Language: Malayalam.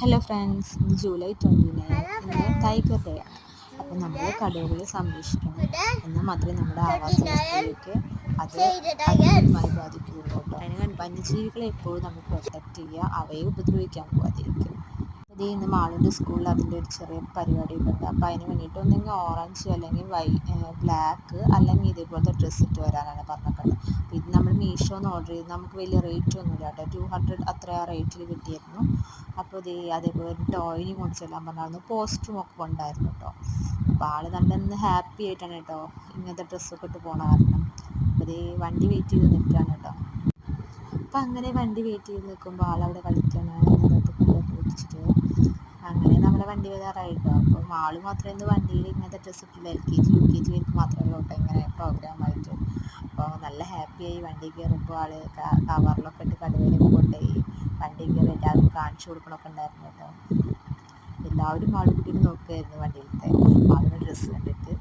ഹലോ ഫ്രണ്ട്സ് ഇത് July twenty nine tiger day ആണ്. അപ്പോൾ നമ്മൾ കടുവകളെ സംരക്ഷിക്കണം. എന്നാൽ മാത്രമേ നമ്മുടെ ആവാസ വ്യവസ്ഥയിലേക്ക് അത് അതിനുമായി ബാധിക്കുകയുള്ളൂ കേട്ടോ അതിന് വന്യജീവികളെ എപ്പോഴും നമ്മൾ പ്രൊട്ടക്റ്റ് ചെയ്യുക അവയെ ഉപദ്രവിക്കാൻ പോകാതിരിക്കും ഇത് ഇന്ന് മാളുണ്ട് സ്കൂളിൽ അതിന്റെ ഒരു ചെറിയ പരിപാടി ഉണ്ട് അപ്പോൾ അതിന് വേണ്ടിയിട്ട് ഒന്നെങ്കിൽ ഓറഞ്ച് അല്ലെങ്കിൽ വൈ ബ്ലാക്ക് അല്ലെങ്കിൽ ഇതേപോലത്തെ ഡ്രസ്സ് ഇട്ട് വരാനാണ് പറഞ്ഞിട്ടുള്ളത്. അപ്പോൾ ഇത് നമ്മൾ മീഷോന്ന് ഓർഡർ ചെയ്ത് നമുക്ക് വലിയ റേറ്റ് ഒന്നുമില്ല കേട്ടോ. ടു ഹൺഡ്രഡ് അത്ര ആ റേറ്റിൽ കിട്ടിയിരുന്നു. അപ്പോൾ ഇത് അതേപോലെ ടോയിന് കൊണ്ട് ചെല്ലാൻ പറഞ്ഞായിരുന്നു. പോസ്റ്ററും ഒക്കെ ഉണ്ടായിരുന്നു കേട്ടോ അപ്പോൾ ആൾ നല്ല ഹാപ്പി ആയിട്ടാണ് കേട്ടോ ഇങ്ങനത്തെ ഡ്രസ്സൊക്കെ ഇട്ട് പോണ കാരണം. അപ്പോൾ ഇത് വണ്ടി വെയിറ്റ് ചെയ്ത് നിൽക്കുകയാണ് കേട്ടോ അപ്പം അങ്ങനെ വണ്ടി വെയിറ്റ് ചെയ്ത് നിൽക്കുമ്പോൾ ആളവിടെ കളിക്കണം. എന്നിട്ട് പിടിച്ചിട്ട് അങ്ങനെ നമ്മുടെ വണ്ടി വരാറായിട്ടോ അപ്പം ആൾ മാത്രമേ ഇന്ന് വണ്ടിയിൽ ഇങ്ങനത്തെ ഡ്രസ്സ് ഇട്ടില്ല. L K G U K G work മാത്രമേ ഉള്ളൂ ഇങ്ങനെ പ്രോഗ്രാമായിട്ട് അപ്പോൾ നല്ല ഹാപ്പിയായി വണ്ടി കയറുമ്പോൾ ആൾ കവറിലൊക്കെ ഇട്ട് കടുവയിലൊക്കെ കൊണ്ടുപോയി. വണ്ടി എല്ലാവരും കാണിച്ചു കൊടുക്കണമൊക്കെ ഉണ്ടായിരുന്നു കേട്ടോ എല്ലാവരും ആളുകുട്ടിയിൽ നോക്കുമായിരുന്നു വണ്ടിയിലത്തെ. ആളുടെ ഡ്രസ്സ് കണ്ടിട്ട്.